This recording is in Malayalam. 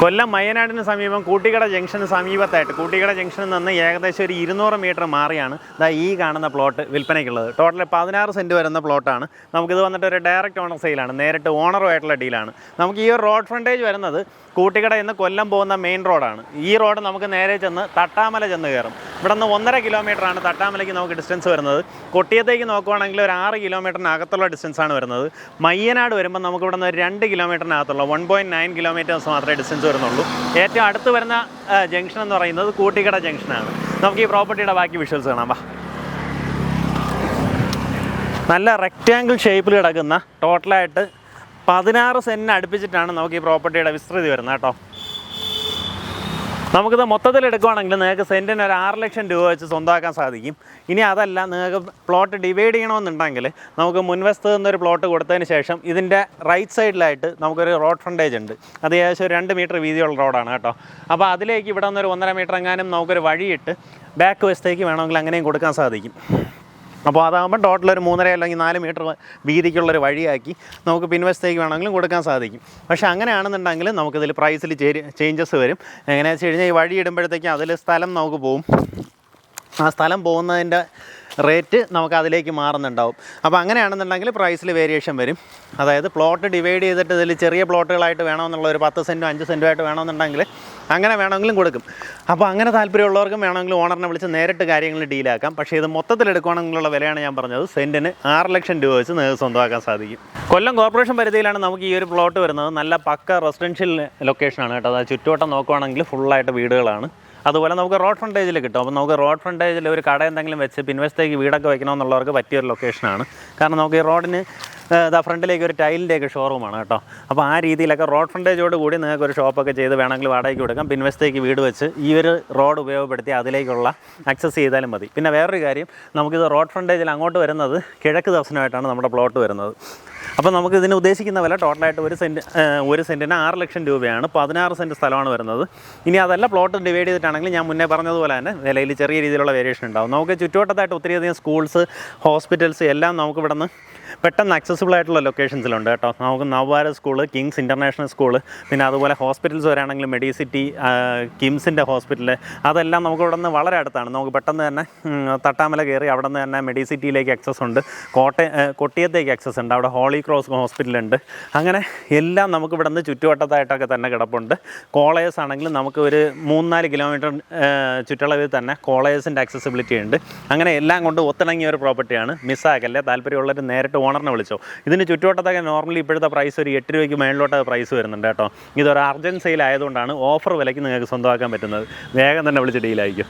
കൊല്ലം മയനാടിന് സമീപം കൂട്ടിക്കട ജംഗ്ഷന് സമീപത്തായിട്ട് കൂട്ടിക്കട ജംഗ്ഷനിൽ നിന്ന് ഏകദേശം ഒരു ഇരുന്നൂറ് മീറ്റർ മാറിയാണ് ദാ ഈ കാണുന്ന പ്ലോട്ട് വിൽപ്പനയ്ക്കുള്ളത്. ടോട്ടൽ പതിനാറ് സെന്റ് വരുന്ന പ്ലോട്ടാണ്. നമുക്കിത് വന്നിട്ട് ഒരു ഡയറക്റ്റ് ഓണർ സെയിലാണ് നേരിട്ട് ഓണറുമായിട്ടുള്ള ഡീലാണ് നമുക്ക് ഈ ഒരു റോഡ് ഫ്രണ്ടേജ് വരുന്നത് കൂട്ടിക്കട എന്ന് കൊല്ലം പോകുന്ന മെയിൻ റോഡാണ് ഈ റോഡ് നമുക്ക് നേരെ ചെന്ന് തട്ടാമല ചെന്ന് കയറും. ഇവിടെ നിന്ന് ഒന്നര കിലോമീറ്ററാണ് തട്ടാമലയ്ക്ക് നമുക്ക് ഡിസ്റ്റൻസ് വരുന്നത്. കൊട്ടിയത്തേക്ക് നോക്കുവാണെങ്കിൽ ഒരു ആറ് കിലോമീറ്ററിനകത്തുള്ള ഡിസ്റ്റൻസ് ആണ് വരുന്നത്. മയ്യനാട് വരുമ്പോൾ നമുക്ക് ഇവിടെ നിന്ന് ഒരു രണ്ട് കിലോമീറ്ററിനകത്തുള്ള വൺ പോയിന്റ് നയൻ കിലോമീറ്റേഴ്സ് മാത്രമേ ഡിസ്റ്റൻസ് വരുന്നുള്ളൂ. ഏറ്റവും അടുത്ത് വരുന്ന ജംഗ്ഷൻ എന്ന് പറയുന്നത് കൂട്ടിക്കട ജംഗ്ഷനാണ് നമുക്ക് ഈ പ്രോപ്പർട്ടിയുടെ ബാക്കി വിഷ്വൽസ് കാണാം. വാ. നല്ല റെക്റ്റാങ്കിൾ ഷേപ്പിൽ കിടക്കുന്ന ടോട്ടലായിട്ട് പതിനാറ് സെന്റിന് അടുപ്പിച്ചിട്ടാണ് നമുക്ക് ഈ പ്രോപ്പർട്ടിയുടെ വിസ്തൃതി വരുന്നത് കേട്ടോ. നമുക്കിത് മൊത്തത്തിൽ എടുക്കുവാണെങ്കിൽ നിങ്ങൾക്ക് സെന്റിന് ഒരു ആറ് ലക്ഷം രൂപ വെച്ച് സ്വന്തമാക്കാൻ സാധിക്കും. ഇനി അതല്ല നിങ്ങൾക്ക് പ്ലോട്ട് ഡിവൈഡ് ചെയ്യണമെന്നുണ്ടെങ്കിൽ നമുക്ക് മുൻവശത്ത് നിന്നൊരു പ്ലോട്ട് കൊടുത്തതിന് ശേഷം ഇതിന്റെ റൈറ്റ് സൈഡിലായിട്ട് നമുക്കൊരു റോഡ് ഫ്രണ്ടേജ് ഉണ്ട്. അത് ഏകദേശം രണ്ട് മീറ്റർ വീതിയുള്ള റോഡാണ് കേട്ടോ. അപ്പോൾ അതിലേക്ക് ഇവിടെ നിന്നൊരു ഒന്നര മീറ്റർ എങ്ങാനും നമുക്കൊരു വഴിയിട്ട് ബാക്ക് വശത്തേക്ക് വേണമെങ്കിൽ അങ്ങനെയും കൊടുക്കാൻ സാധിക്കും. അപ്പോൾ അതാകുമ്പോൾ ടോട്ടൽ ഒരു മൂന്നര അല്ലെങ്കിൽ നാല് മീറ്റർ വീതിക്കുള്ളൊരു വഴിയാക്കി നമുക്ക് പിൻവശത്തേക്ക് വേണമെങ്കിലും കൊടുക്കാൻ സാധിക്കും. പക്ഷേ അങ്ങനെയാണെന്നുണ്ടെങ്കിൽ നമുക്കിതിൽ പ്രൈസിൽ ചേഞ്ചസ് വരും. എങ്ങനെയാണെന്ന് വെച്ച് കഴിഞ്ഞാൽ ഈ വഴി ഇടുമ്പോഴത്തേക്കും അതിൽ സ്ഥലം നമുക്ക് പോവും. ആ സ്ഥലം പോകുന്നതിന്റെ റേറ്റ് നമുക്ക് അതിലേക്ക് മാറുന്നുണ്ടാവും. അപ്പോൾ അങ്ങനെയാണെന്നുണ്ടെങ്കിൽ പ്രൈസിൽ വേരിയേഷൻ വരും. അതായത് പ്ലോട്ട് ഡിവൈഡ് ചെയ്തിട്ട് ഇതിൽ ചെറിയ പ്ലോട്ടുകളായിട്ട് വേണമെന്നുള്ള ഒരു പത്ത് സെന്റോ അഞ്ച് ആയിട്ട് വേണമെന്നുണ്ടെങ്കിൽ അങ്ങനെ വേണമെങ്കിലും കൊടുക്കും. അപ്പോൾ അങ്ങനെ താല്പര്യമുള്ളവർക്കും വേണമെങ്കിലും ഓണറിനെ വിളിച്ച് നേരിട്ട് കാര്യങ്ങൾ ഡീലാക്കാം. പക്ഷേ ഇത് മൊത്തത്തിൽ എടുക്കുകയാണെങ്കിലുള്ള വിലയാണ് ഞാൻ പറഞ്ഞത്. സെന്റിന് ആറ് ലക്ഷം രൂപ വെച്ച് നിങ്ങൾക്ക് സ്വന്തമാക്കാൻ സാധിക്കും. കൊല്ലം കോർപ്പറേഷൻ പരിധിയിലാണ് നമുക്ക് ഈ ഒരു പ്ലോട്ട് വരുന്നത്. നല്ല പക്ക റെസിഡൻഷ്യൽ ലൊക്കേഷനാണ് കേട്ടോ. അതായത് ചുറ്റുവട്ടം നോക്കുവാണെങ്കിൽ ഫുള്ളായിട്ട് വീടുകളാണ്. അതുപോലെ നമുക്ക് റോഡ് ഫ്രണ്ടേജിൽ കിട്ടും. അപ്പോൾ നമുക്ക് റോഡ് ഫ്രണ്ടേജിൽ ഒരു കട എന്തെങ്കിലും വെച്ച് പിൻവശത്തേക്ക് വീടൊക്കെ വയ്ക്കണമെന്നുള്ളവർക്ക് പറ്റിയൊരു ലൊക്കേഷനാണ് കാരണം നമുക്ക് ഈ റോഡിന് ഇതാ ഫ്രണ്ടിലേക്ക് ഒരു ടൈലിന്റെയൊക്കെ ഷോറൂമാണ് കേട്ടോ. അപ്പോൾ ആ രീതിയിലൊക്കെ റോഡ് ഫ്രണ്ടേജോട് കൂടി നിങ്ങൾക്ക് ഒരു ഷോപ്പൊക്കെ ചെയ്ത് വേണമെങ്കിൽ വാടകയ്ക്ക് കൊടുക്കാം. പിൻവശത്തേക്ക് വീട് വെച്ച് ഈ ഒരു റോഡ് ഉപയോഗപ്പെടുത്തി അതിലേക്കുള്ള ആക്സസ് ചെയ്താലും മതി. പിന്നെ വേറൊരു കാര്യം നമുക്കിത് റോഡ് ഫ്രണ്ടേജിൽ അങ്ങോട്ട് വരുന്നത് കിഴക്ക് ദർശനമായിട്ടാണ് നമ്മുടെ പ്ലോട്ട് വരുന്നത്. അപ്പോൾ നമുക്ക് ഇതിന് ഉദ്ദേശിക്കുന്ന വില ടോട്ടലായിട്ട് ഒരു സെന്റ് ഒരു സെന്റിന് ആറ് ലക്ഷം രൂപയാണ്. പതിനാറ് സെന്റ് സ്ഥലമാണ് വരുന്നത്. ഇനി അതല്ല പ്ലോട്ട് ഡിവൈഡ് ചെയ്തിട്ടാണെങ്കിൽ ഞാൻ മുന്നേ പറഞ്ഞതുപോലെ തന്നെ വിലയിൽ ചെറിയ രീതിയിലുള്ള വേരിയേഷൻ ഉണ്ടാവും. നമുക്ക് ചുറ്റുവട്ടത്തായിട്ട് ഒത്തിരിയധികം സ്കൂൾസ് ഹോസ്പിറ്റൽസ് എല്ലാം നമുക്ക് ഇവിടെ പെട്ടെന്ന് അക്സസിബിൾ ആയിട്ടുള്ള ലൊക്കേഷൻസിലുണ്ട് കേട്ടോ. നമുക്ക് നവ്വാര സ്കൂൾ കിങ്സ് ഇന്റർനാഷണൽ സ്കൂൾ പിന്നെ അതുപോലെ ഹോസ്പിറ്റൽസ് വരാണെങ്കിൽ മെഡിസിറ്റി കിംസിന്റെ ഹോസ്പിറ്റൽ അതെല്ലാം നമുക്ക് ഇവിടെ നിന്ന് വളരെ അടുത്താണ്. നമുക്ക് പെട്ടെന്ന് തന്നെ തട്ടാമല കയറി അവിടെ നിന്ന് തന്നെ മെഡിസിറ്റിയിലേക്ക് ആക്സസ് ഉണ്ട്. കോട്ടയം കൊട്ടിയത്തേക്ക് ആക്സസ് ഉണ്ട്. അവിടെ ഹോളി ക്രോസ് ഹോസ്പിറ്റലുണ്ട് അങ്ങനെ എല്ലാം നമുക്ക് ഇവിടെ നിന്ന് ചുറ്റുവട്ടത്തായിട്ടൊക്കെ തന്നെ കിടപ്പുണ്ട്. കോളേജസ് ആണെങ്കിലും നമുക്ക് ഒരു മൂന്നാൽ കിലോമീറ്റർ ചുറ്റളവിൽ തന്നെ കോളേജസിന്റെ ആക്സസിബിലിറ്റി ഉണ്ട്. അങ്ങനെ എല്ലാം കൊണ്ട് ഒത്തിണങ്ങിയ ഒരു പ്രോപ്പർട്ടിയാണ് മിസ്സാക്കല്ലേ? താല്പര്യമുള്ളവർ നേരിട്ട് ഓണറിനെ വിളിച്ചോ. ഇതിന് ചുറ്റുവട്ടത്തൊക്കെ നോർമലി ഇപ്പോഴത്തെ പ്രൈസ് ഒരു എട്ട് രൂപയ്ക്ക് മേളിലോട്ട് പ്രൈസ് വരുന്നുണ്ട് കേട്ടോ. ഇതൊരു അർജന്റ് സെയിൽ ആയതുകൊണ്ടാണ് ഓഫർ വിലയ്ക്ക് നിങ്ങൾക്ക് സ്വന്തമാക്കാൻ പറ്റുന്നത്. വേഗം തന്നെ വിളിച്ച് ഡീലായിരിക്കും